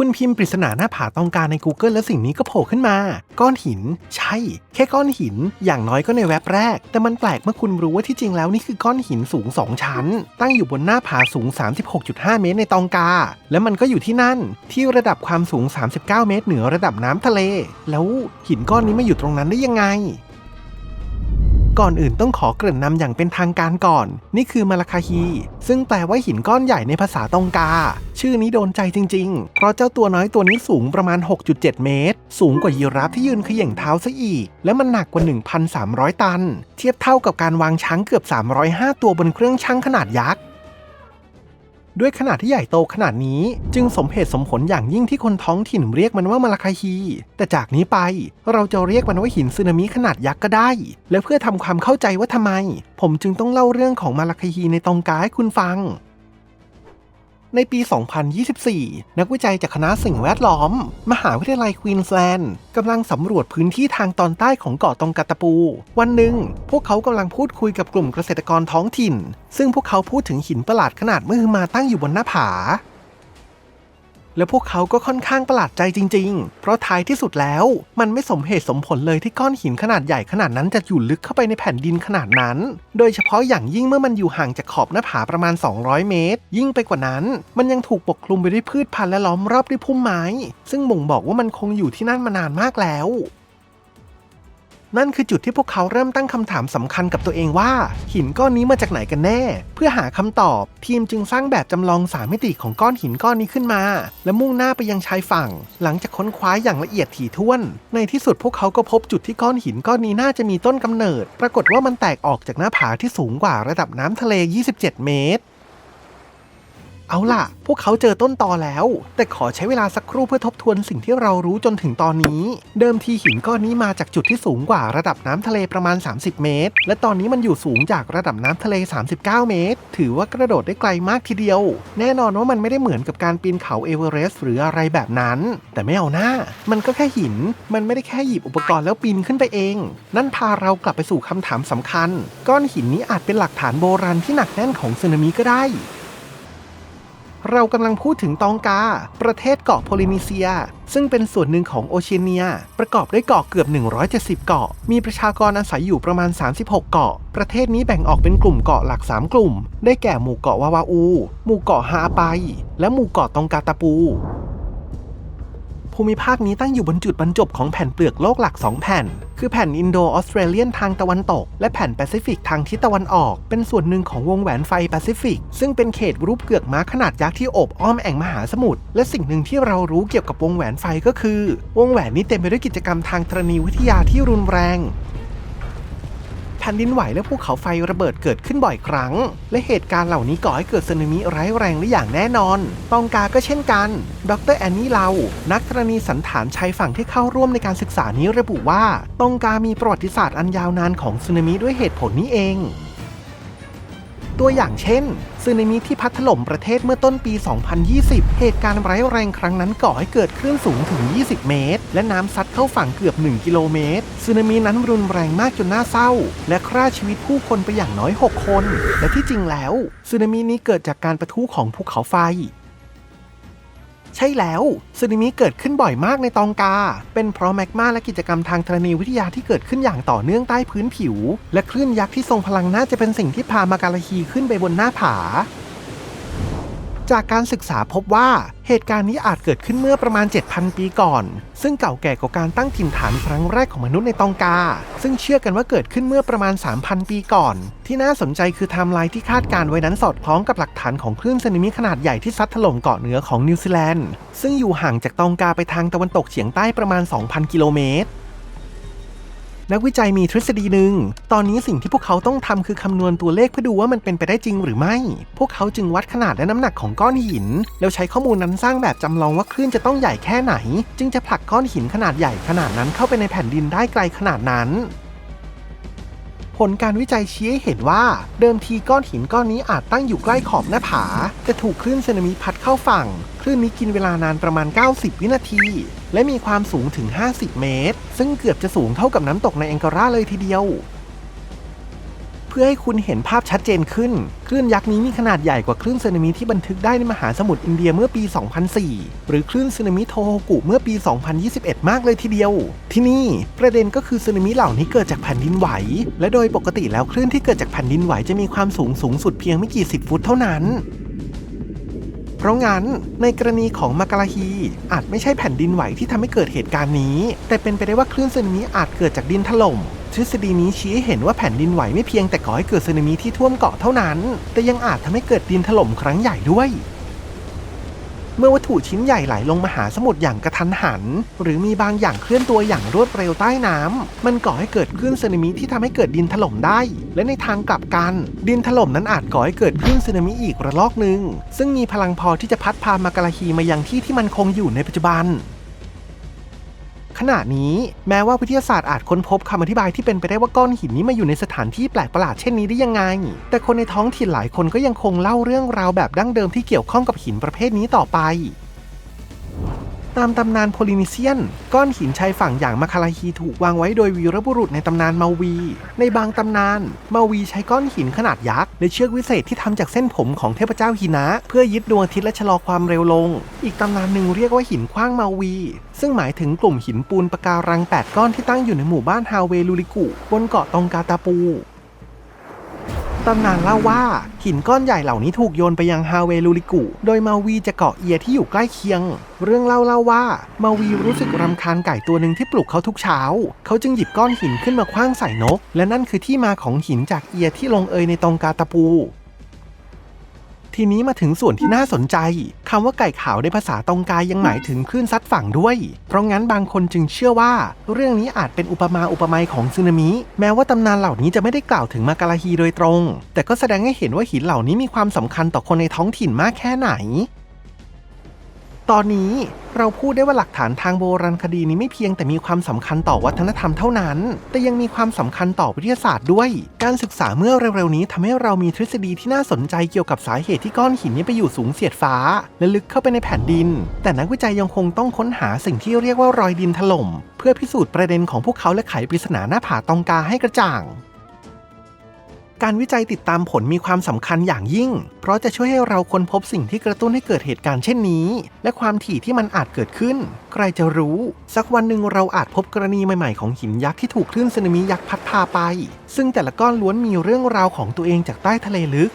คุณพิมพ์ปริศนาหน้าผาตองการใน Google แล้วสิ่งนี้ก็โผล่ขึ้นมา ก้อนหิน ใช่ แค่ก้อนหิน อย่างน้อยก็ในเว็บแรก แต่มันแปลกเมื่อคุณรู้ว่าที่จริงแล้วนี่คือก้อนหินสูง 2 ชั้น ตั้งอยู่บนหน้าผาสูง 36.5 เมตรในตองกา และมันก็อยู่ที่นั่น ที่ระดับความสูง 39 เมตรเหนือระดับน้ำทะเล แล้วหินก้อนนี้มาอยู่ตรงนั้นได้ยังไง ก่อนอื่นต้องขอเกริ่นนำอย่างเป็นทางการก่อน นี่คือมาลาคาฮี ซึ่งแปลว่าหินก้อนใหญ่ในภาษาตองกา ชื่อนี้โดนใจจริง ๆ เพราะเจ้าตัวน้อยตัวนี้สูงประมาณ 6.7 เมตร สูงกว่ายีราฟที่ยืนเขย่งเท้าซะอีก และมันหนักกว่า 1,300 ตัน เทียบเท่ากับการวางช้างเกือบ 305 ตัวบนเครื่องชั่งขนาดยักษ์ ด้วยขนาดที่ใหญ่โตขนาดนี้ จึงสมเหตุสมผลอย่างยิ่งที่คนท้องถิ่นเรียกมันว่ามาลาคาฮี แต่จากนี้ไปเราจะเรียกมันว่าหินสึนามิขนาดยักษ์ก็ได้ และเพื่อทำความเข้าใจว่าทำไม ผมจึงต้องเล่าเรื่องของมาลาคาฮีในตองกาให้คุณฟัง ในปี 2024 นักวิจัยจากคณะสิ่งแวดล้อม มหาวิทยาลัยควีนสแลนด์กำลังสำรวจพื้นที่ทางตอนใต้ของเกาะตองกาตาปู วันหนึ่ง พวกเขากำลังพูดคุยกับกลุ่มเกษตรกรท้องถิ่น ซึ่งพวกเขาพูดถึงหินประหลาดขนาดมือมาตั้งอยู่บนหน้าผา และพวกเขาก็ค่อนข้างประหลาดใจจริง ๆ เพราะท้ายที่สุดแล้ว มันไม่สมเหตุสมผลเลยที่ก้อนหินขนาดใหญ่ขนาดนั้นจะอยู่ลึกเข้าไปในแผ่นดินขนาดนั้น โดยเฉพาะอย่างยิ่งเมื่อมันอยู่ห่างจากขอบหน้าผาประมาณ 200 เมตร ยิ่งไปกว่านั้น มันยังถูกปกคลุมไปด้วยพืชพันธุ์และล้อมรอบด้วยพุ่มไม้ ซึ่งบ่งบอกว่ามันคงอยู่ที่นั่นมานานมากแล้ว นั่นคือจุดที่พวกเขาเริ่มตั้งคำถามสำคัญกับตัวเองว่า หินก้อนนี้มาจากไหนกันแน่ เพื่อหาคำตอบ ทีมจึงสร้างแบบจำลองสามมิติของก้อนหินก้อนนี้ขึ้นมา และมุ่งหน้าไปยังชายฝั่ง หลังจากค้นคว้าอย่างละเอียดถี่ถ้วน ในที่สุดพวกเขาก็พบจุดที่ก้อนหินก้อนนี้น่าจะมีต้นกำเนิด ปรากฏว่ามันแตกออกจากหน้าผาที่สูงกว่าระดับน้ำทะเล 27 เมตร เอาล่ะ พวกเขาเจอต้นตอแล้ว แต่ขอใช้เวลาสักครู่เพื่อทบทวนสิ่งที่เรารู้จนถึงตอนนี้ เดิมทีหินก้อนนี้มาจากจุดที่สูงกว่าระดับน้ำทะเลประมาณ 30 เมตร และตอนนี้มันอยู่สูงจากระดับน้ำทะเล 39 เมตร ถือว่ากระโดดได้ไกลมากทีเดียว แน่นอนว่ามันไม่ได้เหมือนกับการปีนเขาเอเวอเรสต์หรืออะไรแบบนั้น แต่ไม่เอาหน้า มันก็แค่หิน มันไม่ได้แค่หยิบอุปกรณ์แล้วปีนขึ้นไปเอง นั่นพาเรากลับไปสู่คำถามสำคัญ ก้อนหินนี้อาจเป็นหลักฐานโบราณที่หนักแน่นของสึนามิก็ได้ เรากำลังพูดถึงตองกา ประเทศเกาะโพลินีเซีย ซึ่งเป็นส่วนหนึ่งของโอเชียเนีย ประกอบด้วยเกาะเกือบ 170 เกาะ มีประชากรอาศัยอยู่ประมาณ 36 เกาะ ประเทศนี้แบ่งออกเป็นกลุ่มเกาะหลัก 3 กลุ่ม ได้แก่หมู่เกาะวาวาอู หมู่เกาะฮาอาไป และหมู่เกาะตองกาตาปู ภูมิภาคนี้ตั้งอยู่บนจุดบรรจบของแผ่นเปลือกโลกหลัก 2 แผ่น คือแผ่นอินโดออสเตรเลียนทางตะวันตก และแผ่นแปซิฟิกทางทิศตะวันออก เป็นส่วนหนึ่งของวงแหวนไฟแปซิฟิก ซึ่งเป็นเขตรูปเกือกม้าขนาดยักษ์ที่โอบอ้อมแอ่งมหาสมุทร และสิ่งหนึ่งที่เรารู้เกี่ยวกับวงแหวนไฟก็คือ วงแหวนนี้เต็มไปด้วยกิจกรรมทางธรณีวิทยาที่รุนแรง นดินไหวและภูเขาไฟระเบิดเกิดขึ้นบ่อยครั้ง และเหตุการณ์เหล่านี้ก่อให้เกิดสึนามิร้ายแรงได้อย่างแน่นอน ตองกาก็เช่นกัน ดรแอนนี่เลานักธรณีสันฐานชายฝั่งที่เข้าร่วมในการศึกษานี้ระบุว่า ตองกามีประวัติศาสตร์อันยาวนานของสึนามิด้วยเหตุผลนี้เอง ตัวอย่างเช่นสึนามิที่พัดถล่มประเทศเมื่อต้นปี 2020 เหตุการณ์ร้ายแรงครั้งนั้นก่อให้เกิดคลื่นสูงถึง 20 เมตร และน้ำซัดเข้าฝั่งเกือบ 1 กิโลเมตรสึนามินั้นรุนแรงมากจนน่าเศร้า และฆ่าชีวิตผู้คนไปอย่างน้อย 6 คน และที่จริงแล้วสึนามินี้เกิดจากการประทุของภูเขาไฟ ใช่แล้วสึนามิเกิดขึ้นบ่อยมากในตองกา เป็นเพราะแมกมาและกิจกรรมทางธรณีวิทยาที่เกิดขึ้นอย่างต่อเนื่องใต้พื้นผิว และคลื่นยักษ์ที่ทรงพลังน่าจะเป็นสิ่งที่พามาการาฮีขึ้นไปบนหน้าผา จากการศึกษาพบว่าเหตุการณ์นี้อาจเกิดขึ้นเมื่อประมาณ 7,000 ปีก่อน ซึ่งเก่าแก่กว่าการตั้งถิ่นฐานครั้งแรกของมนุษย์ในตองกา ซึ่งเชื่อกันว่าเกิดขึ้นเมื่อประมาณ 3,000 ปีก่อน ที่น่าสนใจคือไทม์ไลน์ที่คาดการไว้นั้นสอดคล้องกับหลักฐานของคลื่นสึนามิขนาดใหญ่ที่ซัดถล่มเกาะเหนือของนิวซีแลนด์ ซึ่งอยู่ห่างจากตองกาไปทางตะวันตกเฉียงใต้ประมาณ 2,000 กิโลเมตร นักวิจัยมีทฤษฎีหนึ่ง ตอนนี้สิ่งที่พวกเขาต้องทำคือคำนวณตัวเลขเพื่อดูว่ามันเป็นไปได้จริงหรือไม่ พวกเขาจึงวัดขนาดและน้ำหนักของก้อนหิน แล้วใช้ข้อมูลนั้นสร้างแบบจำลองว่าคลื่นจะต้องใหญ่แค่ไหน จึงจะผลักก้อนหินขนาดใหญ่ขนาดนั้นเข้าไปในแผ่นดินได้ไกลขนาดนั้น ผลการวิจัยชี้ให้เห็นว่า เดิมทีก้อนหินก้อนนี้อาจตั้งอยู่ใกล้ขอบหน้าผา แต่ถูกคลื่นสึนามิพัดเข้าฝั่ง คลื่นนี้กินเวลานานประมาณ 90 วินาที และมีความสูงถึง 50 เมตร ซึ่งเกือบจะสูงเท่ากับน้ำตกในแองการาเลยทีเดียว เพื่อให้คุณเห็นภาพชัดเจนขึ้น คลื่นยักษ์นี้มีขนาดใหญ่กว่าคลื่นสึนามิที่บันทึกได้ในมหาสมุทรอินเดียเมื่อปี 2004 หรือคลื่นสึนามิโทโฮกุเมื่อปี 2021 มากเลยทีเดียว ที่นี่ประเด็นก็คือสึนามิเหล่านี้เกิดจากแผ่นดินไหว และโดยปกติแล้วคลื่นที่เกิดจากแผ่นดินไหวจะมีความสูงสูงสุดเพียงไม่กี่สิบฟุตเท่านั้นเพราะงั้นในกรณีของมากาลาฮีอาจไม่ใช่แผ่นดินไหวที่ทำให้เกิดเหตุการณ์นี้ แต่เป็นไปได้ว่าคลื่นสึนามิอาจเกิดจากดินถล่ม ทฤษฎีนี้ชี้ให้เห็นว่าแผ่นดินไหวไม่เพียงแต่ก่อให้เกิดสึนามิที่ท่วมเกาะเท่านั้น แต่ยังอาจทำให้เกิดดินถล่มครั้งใหญ่ด้วย เมื่อวัตถุชิ้นใหญ่ไหลลงมหาสมุทรอย่างกระทันหัน หรือมีบางอย่างเคลื่อนตัวอย่างรวดเร็วใต้น้ำมันก่อให้เกิดคลื่นสึนามิที่ทำให้เกิดดินถล่มได้ และในทางกลับกัน ดินถล่มนั้นอาจก่อให้เกิดคลื่นสึนามิอีกระลอกหนึ่งซึ่งมีพลังพอที่จะพัดพามากาลาฮีมายังที่ที่มันคงอยู่ในปัจจุบัน ขณะนี้ แม้ว่าวิทยาศาสตร์อาจค้นพบคำอธิบายที่เป็นไปได้ว่าก้อนหินนี้มาอยู่ในสถานที่แปลกประหลาดเช่นนี้ได้ยังไง แต่คนในท้องถิ่นหลายคนก็ยังคงเล่าเรื่องราวแบบดั้งเดิมที่เกี่ยวข้องกับหินประเภทนี้ต่อไป ตามตำนานโพลินีเซียน ก้อนหินชายฝั่งอย่างมาคาลาฮีถูกวางไว้โดยวีรบุรุษในตำนานมาวี ในบางตำนาน มาวีใช้ก้อนหินขนาดยักษ์และเชือกวิเศษที่ทำจากเส้นผมของเทพเจ้าหินะ เพื่อยึดดวงอาทิตย์และชะลอความเร็วลง อีกตำนานหนึ่งเรียกว่าหินขว้างมาวี ซึ่งหมายถึงกลุ่มหินปูนปะการัง 8 ก้อนที่ตั้งอยู่ในหมู่บ้านฮาเวลูริกุบนเกาะตองกาตาปู ตำนานเล่าว่า หินก้อนใหญ่เหล่านี้ถูกโยนไปยังฮาเวลูริกุ โดยมาวีจะเกาะเอียที่อยู่ใกล้เคียง เรื่องเล่าเล่าว่า มาวีรู้สึกรำคาญไก่ตัวหนึ่งที่ปลุกเขาทุกเช้า เขาจึงหยิบก้อนหินขึ้นมาคว้างใส่นก และนั่นคือที่มาของหินจากเอียที่ลงเอยในตองกาตาปู ทีนี้มาถึงส่วนที่น่าสนใจคำว่าไก่ขาวในภาษาตองกายยังหมายถึงคลื่นซัดฝั่งด้วย เพราะงั้นบางคนจึงเชื่อว่า เรื่องนี้อาจเป็นอุปมาอุปไมยของสึนามิ แม้ว่าตำนานเหล่านี้จะไม่ได้กล่าวถึงมากาลาฮีโดยตรง แต่ก็แสดงให้เห็นว่าหินเหล่านี้มีความสำคัญต่อคนในท้องถิ่นมากแค่ไหน ตอนนี้ เราพูดได้ว่าหลักฐานทางโบราณคดีนี้ไม่เพียงแต่มีความสำคัญต่อวัฒนธรรมเท่านั้น แต่ยังมีความสำคัญต่อวิทยาศาสตร์ด้วย การศึกษาเมื่อเร็วๆนี้ทำให้เรามีทฤษฎีที่น่าสนใจเกี่ยวกับสาเหตุที่ก้อนหินนี้ไปอยู่สูงเสียดฟ้า และลึกเข้าไปในแผ่นดิน แต่นักวิจัยยังคงต้องค้นหาสิ่งที่เรียกว่ารอยดินถล่ม เพื่อพิสูจน์ประเด็นของพวกเขาและไขปริศนาหน้าผาตองกาให้กระจ่าง การวิจัยติดตามผลมีความสำคัญอย่างยิ่ง เพราะจะช่วยให้เราค้นพบสิ่งที่กระตุ้นให้เกิดเหตุการณ์เช่นนี้ และความถี่ที่มันอาจเกิดขึ้น ใครจะรู้ สักวันหนึ่งเราอาจพบกรณีใหม่ๆของหินยักษ์ที่ถูกคลื่นสึนามิยักษ์พัดพาไป ซึ่งแต่ละก้อนล้วนมีเรื่องราวของตัวเองจากใต้ทะเลลึก